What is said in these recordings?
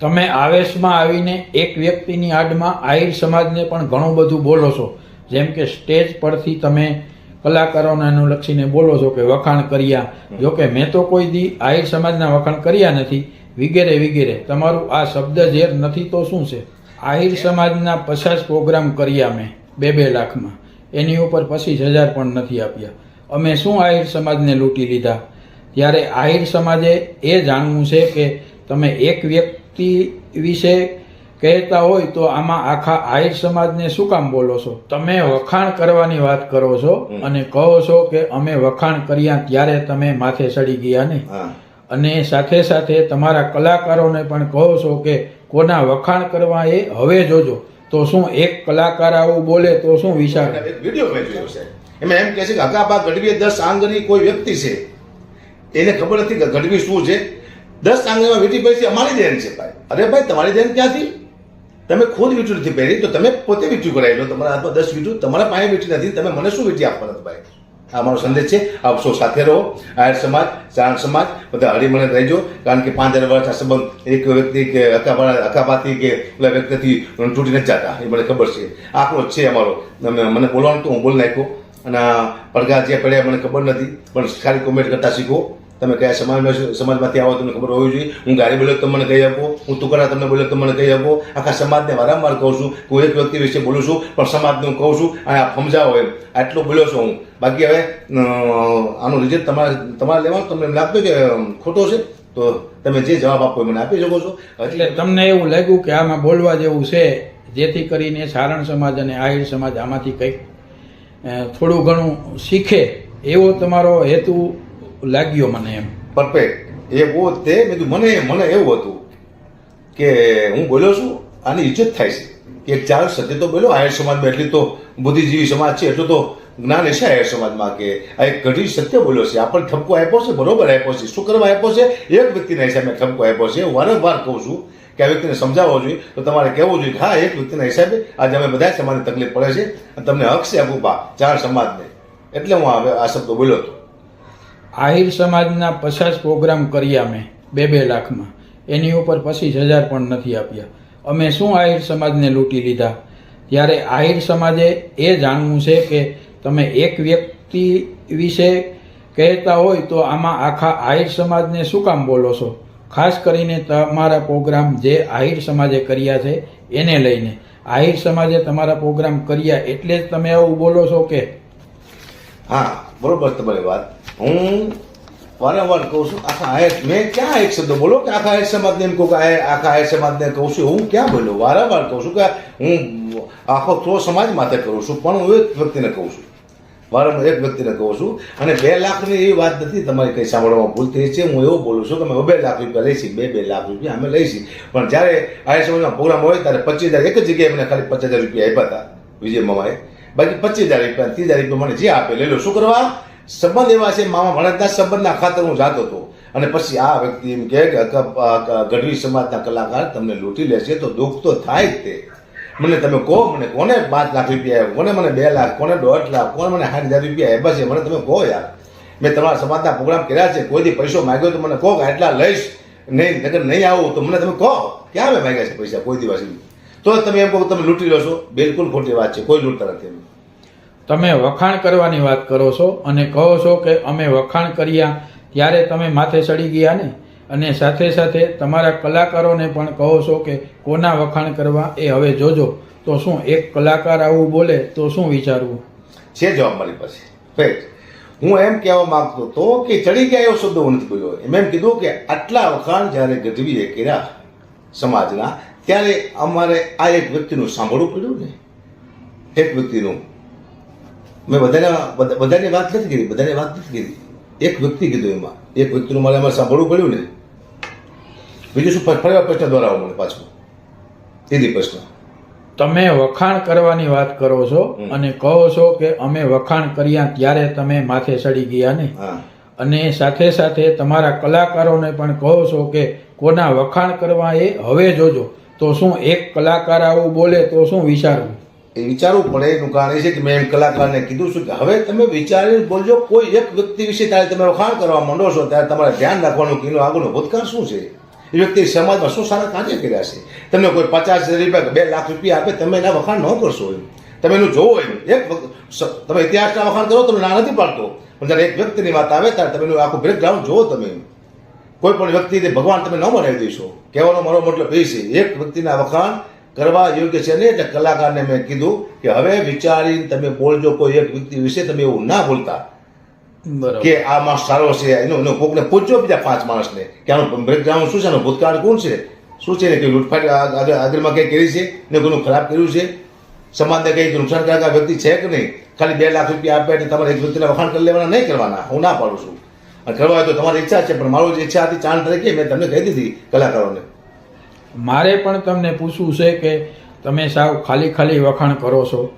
તમે આવેશમાં આવીને એક વ્યક્તિની આડમાં આહિર સમાજને પણ ઘણું બધું બોલો છો. જેમ કે સ્ટેજ પરથી તમે કલાકારોને અનુલક્ષીને બોલો છો કે વખાણ કર્યા. જો કે મેં તો કોઈ દી આહિર સમાજના વખાણ કર્યા નથી. વિગેરે વિગેરે. તમારું આ શબ્દ ઝેર નથી તો શું છે? આહિર સમાજના પચાસ પ્રોગ્રામ કર્યા મેં બે બે લાખમાં. એની ઉપર પચીસ હજાર પણ નથી આપ્યા. અમે શું આહિર સમાજને લૂંટી લીધા? ત્યારે આહિર સમાજે એ જાણવું છે કે તમે એક વ્યક્તિ વિશે કહેતા હોય તો આમાં આખા આહિર સમાજને શું કામ બોલો છો? તમે વખાણ કરવાની વાત કરો છો અને કહો છો કે અમે વખાણ કર્યા ત્યારે તમે માથે ચડી ગયા ને અને સાથે સાથે તમારા કલાકારોને પણ કહો છો કે કોના વખાણ કરવા એ હવે જોજો. તો શું એક કલાકાર આવું બોલે તો શું વિચાર? વીડિયો મેં જોયો છે. એમાં એમ કહે છે કે અકાબા ગઢવી દસ આંગની કોઈ વ્યક્તિ છે. એને ખબર નથી કે ગઢવી શું છે. દસ આંગણીમાં વીંટી પૈસી અમારી દેન છે ભાઈ. અરે ભાઈ, તમારી દેન ક્યાંથી? તમે ખુદ વીંટું નથી પહેરી, તો તમે પોતે વીંટું કરાવી લો. તમારા હાથમાં દસ વીંટું, તમારા પાસે વીંટી નથી. તમે મને શું વીંટી આપવાના ભાઈ? આ મારો સંદેશ છે. આપ સાથે રહો. આયર સમાજ ચારણ સમાજ, બધા હળીમળીને રહેજો. કારણ કે પાંચ હજાર વર્ષ આ સંબંધ એક વ્યક્તિ કે અકાબા અકાબાથી કે પેલા વ્યક્તિથી તૂટી નથી જતા. એ મને ખબર છે. આંકડો છે અમારો. મને બોલવાનું તો હું બોલી નાખ્યો. અને પડઘા જે પડ્યા મને ખબર નથી. પણ સારી કોમેન્ટ કરતા શીખો. તમે કયા સમાજમાં સમાજમાંથી આવો, તમને ખબર હોવી જોઈએ. હું ગાડી બોલ્યો તો મને કહી આપો. હું તુકારા તમને બોલ્યો તો મને કહી આપો. આખા સમાજને વારંવાર કહું છું. કોઈ એક વ્યક્તિ વિશે બોલું છું, પણ સમાજને હું કહું છું અને આ સમજાવો એમ. આટલું બોલ્યો છું હું. બાકી હવે આનું રિઝલ્ટ તમારે તમારે લેવાનું તમને લાગતું કે ખોટો છે? તો તમે જે જવાબ આપો એ મને આપી શકો છો. એટલે તમને એવું લાગ્યું કે આમાં બોલવા જેવું છે, જેથી કરીને સારણ સમાજ અને આહિર સમાજ આમાંથી કંઈક થોડું ઘણું શીખે. એવો તમારો હેતુ લાગ્યો મને એમ. પરફેક્ટ એવો તે, મેં કીધું, મને મને એવું હતું કે હું બોલ્યો છું, આની ઇજ્જત થાય છે. કે ચાર સત્ય તો બોલ્યો, આયર સમાજમાં એટલી તો બુદ્ધિજીવી સમાજ છે, એટલું તો જ્ઞાન હશે આયર સમાજમાં કે આ એક ઘડી સત્ય બોલ્યો છે આપણને ઠપકો આપ્યો છે, બરોબર આપ્યો છે, શું કરવા આપ્યો છે? એક વ્યક્તિના હિસાબે ઠપકો આપ્યો છે, હું વારંવાર કહું છું કે આ વ્યક્તિને સમજાવવો જોઈએ, તો તમારે કહેવું જોઈએ હા, એક વ્યક્તિના હિસાબે આજે અમે બધા સમાજને તકલીફ પડે છે અને તમને હક છે અગુપા ચાર સમાજને. એટલે હું આ શબ્દો બોલ્યો હતો. આહિર સમાજના પચાસ પ્રોગ્રામ કર્યા મેં બે બે લાખમાં. એની ઉપર પચીસ હજાર પણ નથી આપ્યા. અમે શું આહિર સમાજને લૂંટી લીધા? ત્યારે આહિર સમાજે એ જાણવું છે કે તમે એક વ્યક્તિ વિશે કહેતા હોય તો આમાં આખા આહિર સમાજને શું કામ બોલો છો? ખાસ કરીને તમારા પ્રોગ્રામ જે આહિર સમાજે કર્યા છે, એને લઈને. આહિર સમાજે તમારા પ્રોગ્રામ કર્યા એટલે જ તમે આવું બોલો છો કે? હા, બરોબર તમારી વાત. હું વારંવાર કહું છું, આખા આયત, મેં ક્યાં એક શબ્દ બોલો કે આખા આયત સમાજને એમ કહું કે આખા આયત સમાજને કહું છું. હું ક્યાં બોલ્યો? વારંવાર કહું છું કે, હું આખો થોડો સમાજ માથે કરું છું, પણ હું એક વ્યક્તિને કહું છું. વારંવાર એક વ્યક્તિને કહું છું. અને બે લાખની એવી વાત નથી, તમારી કંઈ સાંભળવામાં ભૂલ થઈ છે? હું એવું બોલું છું કે, અમે બે લાખ રૂપિયા લઈશી, બે બે લાખ રૂપિયા અમે લઈશી. પણ જ્યારે આયત સમાજમાં પ્રોગ્રામ હોય, ત્યારે પચીસ હજાર એક જ જગ્યાએ મને ખાલી પચાસ હજાર રૂપિયા આપ્યા હતા વિજય મામાએ. બાકી પચીસ હજાર રૂપિયા, ત્રીસ હજાર રૂપિયા મને જે આપે, લઈ લો. શું કરવા? સંબંધ એવા છે, મામા ભણતના સંબંધના ખાતર હું જાતો હતો. અને પછી આ વ્યક્તિ એમ કહે કે ગઢવી સમાજના કલાકાર, તમને લૂંટી લેશે તો દુઃખ તો થાય જ તે. મને તમે કહો, મને કોને પાંચ લાખ રૂપિયા આપ્યા? કોને મને બે લાખ? કોને દોઢ લાખ? કોને મને સાઠ હજાર રૂપિયા આપ્યા? છે મને તમે કહો યાર. મેં તમારા સમાજના પ્રોગ્રામ કર્યા છે કોઈ દી પૈસો માંગ્યો તો મને કહો કે, આટલા લઈશ. નહીં નગર નહીં આવું તો મને તમે કહો. ક્યાં મેં માગ્યા છે પૈસા? કોઈ દિવસ તો તમે એમ કહો તમે લૂંટી લો છો. બિલકુલ ખોટી વાત છે, કોઈ લૂંટતા નથી. તમે વખાણ કરવાની વાત કરો છો અને કહો છો કે અમે વખાણ કર્યા ત્યારે તમે માથે ચડી ગયા ને? અને સાથે સાથે તમારા કલાકારોને પણ કહો છો કે કોના વખાણ કરવા? એ હવે જોજો. તો શું એક કલાકાર આવું બોલે તો શું વિચારવું? છે જવાબ મારી પાસે. ફેક્ટ હું એમ કહેવા માંગતો હતો કે ચડી ગયા એવો શબ્દ હું નથી બોલ્યો. એમ એમ કીધું કે આટલા વખાણ જ્યારે ગઢવીએ કર્યા સમાજના, ત્યારે અમારે આ એક વ્યક્તિનું સાંભળવું પડ્યું ને? એક વ્યક્તિનું મેં બધાને બધા- બધાની વાત નથી કરી બધાની વાત નથી કરી. એક વ્યક્તિ કીધું એમાં. એક વ્યક્તિનું મારે એમાં સાંભળવું પડ્યું ને. બીજું શું ફરી પ્રશ્ન દોરાવો મને પાછો. સીધી પ્રશ્ન. તમે વખાણ કરવાની વાત કરો છો અને કહો છો કે અમે વખાણ કર્યા ત્યારે તમે માથે ચડી ગયા ને. હા. અને સાથે સાથે તમારા કલાકારોને પણ કહો છો કે કોના વખાણ કરવા એ? હવે જોજો. તો શું એક કલાકાર આવું બોલે તો શું વિચારવું એ વિચારવું પડે, એનું કારણ એ છે કે મેં એમ કલાકારને કીધું છું કે હવે તમે વિચારીને બોલજો, કોઈ એક વ્યક્તિ વિશે ત્યારે તમે વખાણ કરવા માંડો છો, ત્યારે તમારે ધ્યાન રાખવાનું કે એનો આગળનો ભૂતકાળ શું છે? એ વ્યક્તિ સમાજમાં શું સારા કાર્ય કર્યા છે? તમને કોઈ પચાસ હજાર રૂપિયા બે લાખ રૂપિયા આપે, તમે એના વખાણ ન કરશો એમ. તમે એનું જોવો એમ. એક તમે ઇતિહાસના વખાણ કરો તમે ના નથી પાડતો. પણ જ્યારે એક વ્યક્તિની વાત આવે, ત્યારે તમે એનું આખું બ્રેકગ્રાઉન્ડ જોવો તમે કોઈ પણ વ્યક્તિને ભગવાન તમે ન બનાવી દેશો કહેવાનો મારો મતલબ એ છે, એક વ્યક્તિના વખાણ કરવા યોગ્ય છે નહીં એટલે કલાકારને મેં કીધું કે હવે વિચારીને તમે બોલજો કોઈ એક વ્યક્તિ વિશે તમે એવું ના બોલતા. કે આ માણસ સારો છે એનો એનો કોકને પૂછજો બીજા પાંચ માણસને કે આનું બ્રેકગ્રાઉન્ડ શું છે આનું ભૂતકાળ કોણ છે? શું છે ને કે લૂંટફાટ આગળમાં કંઈ કરી છે ને કોઈનું ખરાબ કર્યું છે? સમાજને કંઈક નુકસાનકારક આ વ્યક્તિ છે કે નહીં? ખાલી બે લાખ રૂપિયા આપ્યા એટલે તમારે એક વ્યક્તિના વખાણ કરી લેવાના નહીં કરવાના હું ના પાડું છું. અને કરવા હોય તો તમારી ઈચ્છા છે પણ મારું જે ઈચ્છા હતી ચાણ તરીકે મેં તમને કહી દીધી કલાકારોને. મારે પણ તમને પૂછવું છે કે તમે સાવ ખાલી ખાલી વખાણ કરો છો.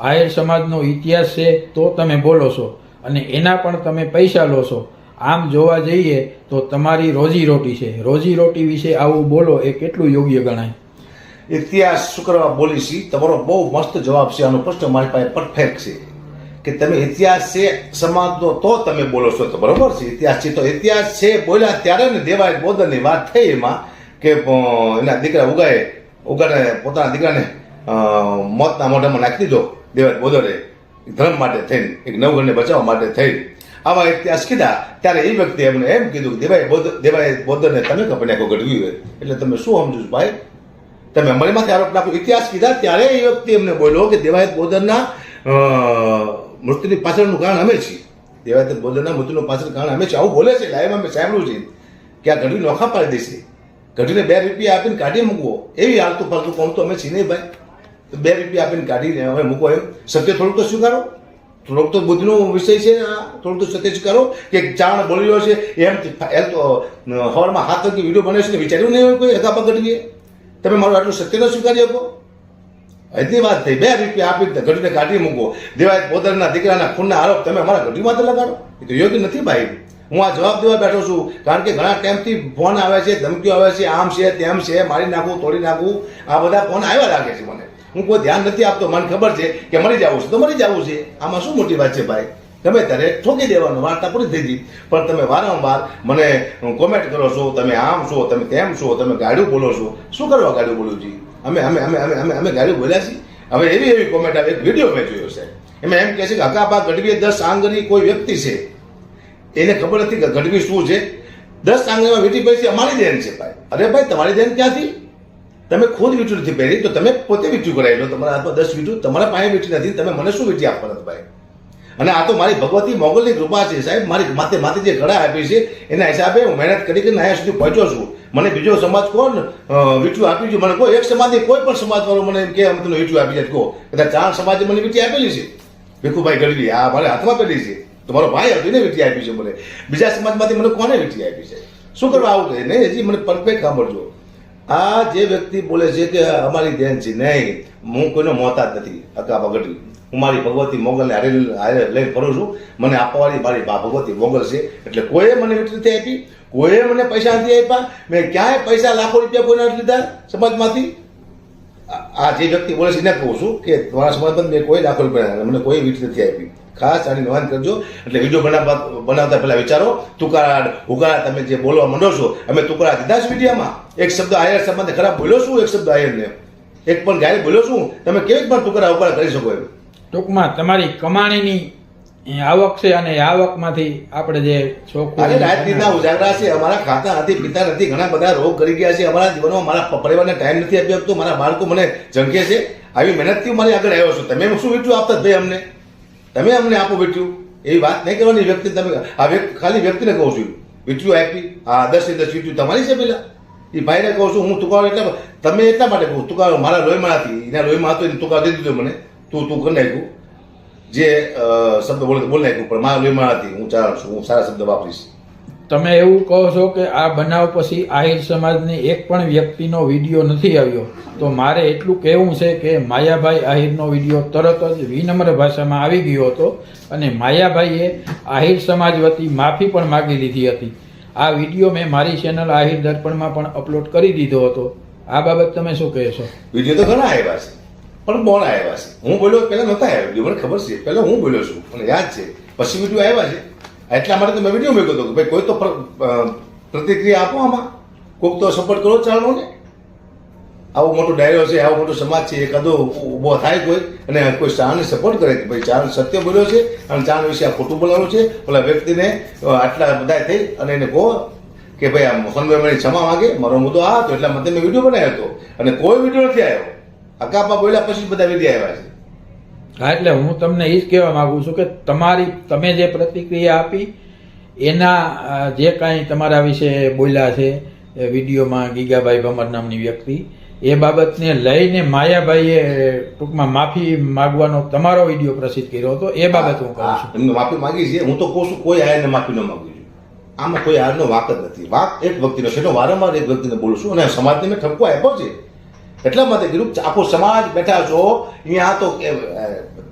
આયર સમાજનો ઇતિહાસ છે તો તમે બોલો છો અને એના પણ તમે પૈસા લો છો. આમ જોવા જઈએ તો તમારી રોજી રોટી છે. રોજી રોટી વિશે આવું બોલો એ કેટલું યોગ્ય ગણાય? ઇતિહાસ શું કરવા બોલી તમારો બહુ મસ્ત જવાબ છે. આનો પ્રશ્ન મારી પાસે પરફેક્ટ છે. કે તમે ઇતિહાસ છે સમાજનો તો તમે બોલો છો તો બરોબર છે. ઇતિહાસ છે તો ઇતિહાસ છે. બોલ્યા ત્યારે ને દેવાય બોધનની વાત થઈ એમાં. કે એના દીકરા ઉગાએ ઉગાને પોતાના દીકરાને મોતના મોઢામાં નાખી દીધો દેવાય બોદરે ધર્મ માટે થઈને, એક નવઘરને બચાવવા માટે થઈ આવા ઇતિહાસ કીધા. ત્યારે એ વ્યક્તિ એમને એમ કીધું કે દેવાય બોધ દેવાય બોદરને તમે કપડે આખો ગઢવી હોય. એટલે તમે શું સમજો છો ભાઈ? તમે અમારી માથે આરોપ નાખો. ઇતિહાસ કીધા ત્યારે એ વ્યક્તિ એમને બોલ્યો કે દેવાયત બોદરના મૃત્યુની પાછળનું કારણ અમે છીએ. દેવાયત બોદરના મૃત્યુનું પાછળ કારણ અમે છીએ. આવું બોલે છે, લાઈવ અમે સાંભળ્યું છે. કે આ ઘડી નોખા પાડી દેશે. ઘડીને બે રૂપિયા આપીને કાઢી મૂકવો. એવી હાલતું ફાલતું કોમ તો અમે છીએ નહીં ભાઈ. બે રૂપિયા આપીને કાઢીને હવે મૂકો એમ. સત્ય થોડુંક તો સ્વીકારો. થોડોક તો બુદ્ધિનો વિષય છે આ. થોડુંક તો સત્ય સ્વીકારો કે ચાણ બોલ્યો છે, એમ એમ તો હવારમાં હાથ વાગી વીડિયો બનાવ્યો છે વિચાર્યું નહીં કોઈ હગા પકડીએ તમે મારું આટલું સત્ય ન સ્વીકારી શકો? હજી વાત થઈ. બે રૂપિયા આપી ઘડીને કાઢી મૂકો દેવાય પોતાના દીકરાના ખૂનના આરોપ તમે અમારા ઘડીમાં માથે લગાડો. એ તો યોગ્ય નથી ભાઈ. હું આ જવાબ દેવા બેઠો છું, કારણ કે ઘણા ટાઈમથી ફોન આવે છે, ધમકીઓ આવે છે, આમ છે, તેમ છે, મારી નાખું, તોડી નાખું, આ બધા ફોન આવ્યા લાગે છે મને. હું કોઈ ધ્યાન નથી આપતો, મને ખબર છે કે મરી જવું છે, તો મરી જવું છે. આમાં શું મોટી વાત છે ભાઈ? ગમે ત્યારે ઠોકી દેવાનું, વાર્તા પૂરી થઈ ગઈ. પણ તમે વારંવાર મને કોમેન્ટ કરો છો, તમે આમ છો, તમે તેમ છો, તમે ગાડું બોલો છો. શું કરવા ગાડું બોલું છું? અમે અમે અમે અમે અમે અમે ગાડું બોલ્યા છીએ. હવે એવી એવી કોમેન્ટ આવે, એક વીડિયો મેં જોયો છે. એમાં એમ કહે છે કે હકાબા ગઢવીએ દસ આંગની કોઈ વ્યક્તિ છે એને ખબર નથી કે ગઢવી શું છે? દસ આંગળીમાં વીટી પૈસી અમારી દેન છે ભાઈ. અરે ભાઈ, તમારી દેન ક્યાંથી? તમે ખુદ વીંટું નથી પહેરી, તો તમે પોતે વીંટું કરાવી લો. તમારા હાથમાં દસ વીંટું, તમારા પાસે વીંટી નથી. તમે મને શું વીંટી આપવાના ભાઈ? અને આ તો મારી ભગવતી મોગલની કૃપા છે સાહેબ. મારી માથે માથે જે ઘડા આપી છે, એના હિસાબે હું મહેનત કરી કરીને અહીંયા સુધી પહોંચ્યો છું. મને બીજો સમાજ કોણ? વીંટું આપી છે. મને કોઈ એક સમાજની કોઈ પણ સમાજવાળો મને એમ કે તમને વીંટું આપી જાય કહો કદાચ ચાર સમાજે મને વીંટી આપેલી છે. ભીખુભાઈ ગઢવી, આ મારે હાથમાં પેલી છે. તો મારો ભાઈ હતો, એને વીટી આપી છે મને. બીજા સમાજમાંથી મને કોને વીટી આપી છે? શું કરવા આવું કહે નહીં, હજી મને પરફેક્ટ સાંભળજો. આ જે વ્યક્તિ બોલે છે કે અમારી દેન છે, નહીં, હું કોઈનો મોહતાજ નથી. અકા બગડવી હું મારી ભગવતી મોગલને હારે હારે લઈને ફરું છું. મને આપવાવાળી મારી બા ભગવતી મોગલ છે. એટલે કોઈએ મને વીટી નથી આપી. કોઈએ મને પૈસા નથી આપ્યા. મેં ક્યાંય પૈસા લાખો રૂપિયા કોઈને નથી લીધા સમાજમાંથી. આ- જે વ્યક્તિ બોલે છે, એને કહું છું કે તમારા સમાજમાં મેં કોઈ લાખો રૂપિયા મને કોઈ વીંટી નથી આપી. ખાસ આની નોંધ કરજો. એટલે વીડિયો બનાવવા બનાવતા પહેલા વિચારો. તુકારાડ ઉકાળા તમે જે બોલવા માંડો છો અમે તુકારા દીધા છે મીડિયામાં. એક શબ્દ આયર સંબંધે ખરાબ બોલ્યો છું એક શબ્દ આયરને. એક પણ ગાય બોલ્યો છું તમે કેવી પણ તુકારા ઉકાળા કરી શકો એમ? ટૂંકમાં તમારી કમાણીની આવક છે અને આવકમાંથી આપણે જે અરે રાજનીતિના ઉજાગરા છે અમારા ખાતા નથી પિતા નથી ઘણા બધા રોગ કરી ગયા છે અમારા જીવનમાં મારા પરિવારને ટાઈમ નથી આપી શકતો મારા બાળકો મને જંકે છે. આવી મહેનતથી મારી આગળ આવ્યો છું. તમે શું વીટ્યું આપતા ભાઈ અમને? તમે અમને આપો બેટ્યું એવી વાત નહીં કરવાની વ્યક્તિ તમે આ વ્યક્તિ ખાલી વ્યક્તિને કહું છું. વીટ્યું આપી આ દસ દસ વીટ્યું તમારી છે પેલા. એ ભાઈને કહું છું, હું તુકારો એટલા તમે એટલા માટે કહું તુકારો મારા લોહીમાં હતી એના લોહીમાં હતો, એને તુકારો દીધો મને. તું તું કરી નાખ્યું. જે શબ્દ બોલે બોલી નાખ્યું, પણ મારા લોહીમાં હતી હું ચાલ છું, હું સારા શબ્દ વાપરીશ. તમે એવું કહો છો કે આ બનાવ પછી આહિર સમાજની એક પણ વ્યક્તિનો વીડિયો નથી આવ્યો. તો મારે એટલું કહેવું છે કે માયાભાઈ આહિરનો વીડિયો તરત જ વિનમ્ર ભાષામાં આવી ગયો હતો અને માયાભાઈએ આહિર સમાજ વતી માફી પણ માગી લીધી હતી. આ વીડિયો મેં મારી ચેનલ આહિર દર્પણમાં પણ અપલોડ કરી દીધો હતો. આ બાબત તમે શું કહેશો? વીડિયો તો ઘણા આવ્યા છે, પણ બોલ આવ્યા છે? હું બોલ્યો, પહેલા નહોતા આવ્યા. મને ખબર છે, પહેલા હું બોલ્યો છું, મને યાદ છે. પછી વીડિયો આવ્યા છે. એટલા માટે તો મેં વીડિયો મૂક્યો હતો કે ભાઈ કોઈ તો પ્રતિક્રિયા આપો આમાં. કોઈક તો સપોર્ટ કરો ચાલો ને આવો મોટો ડાયરો છે, આવો મોટો સમાજ છે એકાદો કદો ઊભો થાય કોઈ અને કોઈ ચાણને સપોર્ટ કરે કે ભાઈ ચાણ સત્ય બોલ્યો છે અને ચાણ વિશે આ ખોટું બોલાવ્યું છે. ઓલા વ્યક્તિને આટલા બધા થઈ અને એને કહો કે ભાઈ આ મોહનભાઈ ક્ષમા માગે, મારો મુદ્દો આ હતો, એટલા માટે મેં વીડિયો બનાવ્યો હતો. અને કોઈ વીડિયો નથી આવ્યો. અકાપા બોલ્યા પછી બધા વીડિયો આવ્યા છે. હા, એટલે હું તમને એ જ કહેવા માગું છું કે તમારી, તમે જે પ્રતિક્રિયા આપી, એના જે કાંઈ તમારા વિશે બોલ્યા છે વિડીયોમાં ગીગાભાઈ ભમર નામની વ્યક્તિ, એ બાબતને લઈને માયાભાઈએ ટૂંકમાં માફી માગવાનો તમારો વીડિયો પ્રસિદ્ધ કર્યો હતો, એ બાબત હું કહું છું. એમને માફી માગી છે. હું તો કહું છું, કોઈ આયાને માફી ન માગું છું આમાં કોઈ આયરનો વાક જ નથી. વાક એક વ્યક્તિનો છે વારંવાર એક વ્યક્તિને બોલું છું અને સમાજને મેં ઠપકો આપ્યો છે. એટલા માટે કીધું આખો સમાજ બેઠા છો, અહીંયા તો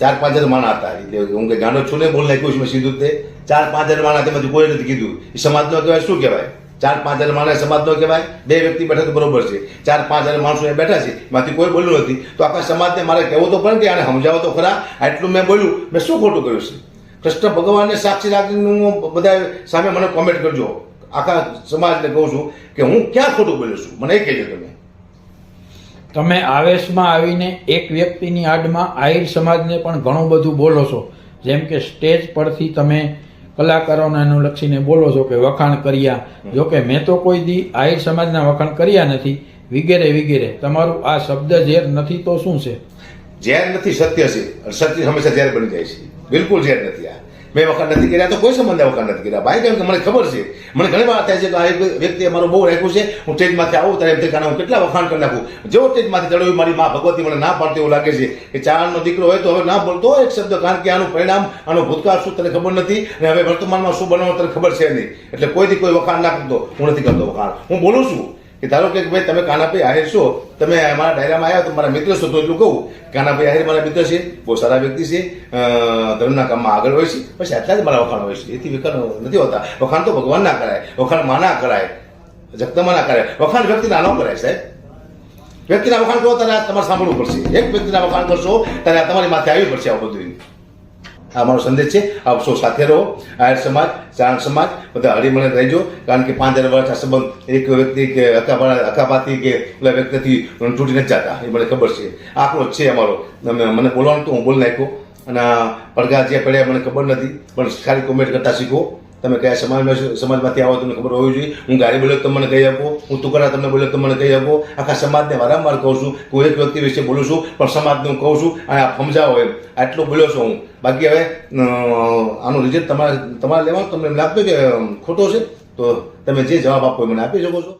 ચાર પાંચ હજાર માણા હતા. એટલે હું કે ગાંડો છું ને બોલ નાખ્યું છે સીધું તે. ચાર પાંચ હજાર માણા તેમાંથી કોઈ નથી કીધું. એ સમાજનો કહેવાય શું કહેવાય? ચાર પાંચ હજાર માણસ સમાજનો કહેવાય? બે વ્યક્તિ બેઠા તો બરોબર છે. ચાર પાંચ હજાર માણસો બેઠા છે. એમાંથી કોઈ બોલ્યું નથી. તો આખા સમાજને મારે કહેવું તો પડે કે આને સમજાવો તો ખરા. આટલું મેં બોલ્યું. મેં શું ખોટું કર્યું છે? કૃષ્ણ ભગવાનને સાક્ષી રાખીને હું બધા સામે મને કોમેન્ટ કરજો. આખા સમાજને કહું છું કે હું ક્યાં ખોટું બોલ્યો છું? મને એ કહેજો તમે. તમે આવેશમાં આવીને એક વ્યક્તિની આડમાં આહિર સમાજને પણ ઘણું બધું બોલો છો. જેમ કે સ્ટેજ પરથી તમે કલાકારોને અનુલક્ષીને બોલો છો કે વખાણ કર્યા. જોકે મેં તો કોઈ દી આહિર સમાજના વખાણ કર્યા નથી. વિગેરે વિગેરે. તમારું આ શબ્દ ઝેર નથી તો શું છે? ઝેર નથી, સત્ય છે. સત્ય હંમેશા ઝેર બની જાય છે. બિલકુલ ઝેર નથી આ. મેં વખાણ નથી કર્યા, તો કોઈ સંબંધે વખાણ નથી કર્યા. ભાઈ, કેમ કે મને ખબર છે. મને ઘણી વાર થાય છે કે આ એક વ્યક્તિ અમારો બહુ રાખ્યું છે, હું સ્ટેજમાંથી આવું ત્યારે એમ થઈ હું કેટલા વખાણ કરી નાખું. જેવો સ્ટેજમાંથી ચડ્યો મારી મા ભગવતી મને ના પાડતી એવું લાગે છે કે ચારણનો દીકરો હોય તો હવે ના બોલતો એક શબ્દ, કારણ કે આનું પરિણામ, આનો ભૂતકાળ શું તને ખબર નથી? અને હવે વર્તમાનમાં શું બનાવવાનું તને ખબર છે નહીં. એટલે કોઈથી કોઈ વખાણ ના કરતો. હું નથી કરતો વખાણ. હું બોલું છું. કે ધારો કે ભાઈ તમે કાનાભાઈ આહિર છો, તમે મારા ડાયરામાં આવ્યા તો મારા મિત્ર છો તો એટલું કહું, કાનાભાઈ આહિર મારા મિત્ર છે, બહુ સારા વ્યક્તિ છે ધર્મના કામમાં આગળ હોય છે, પછી આટલા જ મારા વખાણ હોય છે, એથી વખાણ નથી હોતા. વખાણ તો ભગવાન ના કરાય, વખાણમાં ના કરાય, જગતમાં ના કરાય. વખાણ વ્યક્તિના ન કરાય સાહેબ. વ્યક્તિના વખાણ કરો, ત્યારે તમારે સાંભળવું પડશે. એક વ્યક્તિના વખાણ કરશો, ત્યારે તમારી માથે આવી પડશે આ બધું. આ મારો સંદેશ છે. આપ સૌ સાથે રહો. આયર સમાજ ચારણ સમાજ, બધા હળીમળીને રહેજો. કારણ કે પાંચ હજાર વર્ષ આ સંબંધ એક વ્યક્તિ કે અકાપા અકાપાથી કે પેલા વ્યક્તિથી તૂટી નથી જતા. એ મને ખબર છે. આંકડો છે અમારો. મને બોલવાનું તો હું બોલી નાખ્યો. અને પડઘા જે પડ્યા મને ખબર નથી. પણ ખાલી કોમેન્ટ કરતા શીખો. તમે કયા સમાજમાં સમાજમાંથી આવો, તમને ખબર હોવી જોઈએ. હું ગાડી બોલ્યો તો મને કહી આપો. હું તુકારા તમને બોલ્યો તો મને કહી આપો. આખા સમાજને વારંવાર કહું છું કોઈ એક વ્યક્તિ વિશે બોલું છું, પણ સમાજને હું કહું છું અને આ સમજાવો એમ. આટલું બોલ્યો છું હું. બાકી હવે આનું રિઝલ્ટ તમારે તમારે લેવાનું તમને એમ લાગતું કે ખોટો છે? તો તમે જે જવાબ આપો એ મને આપી શકો છો.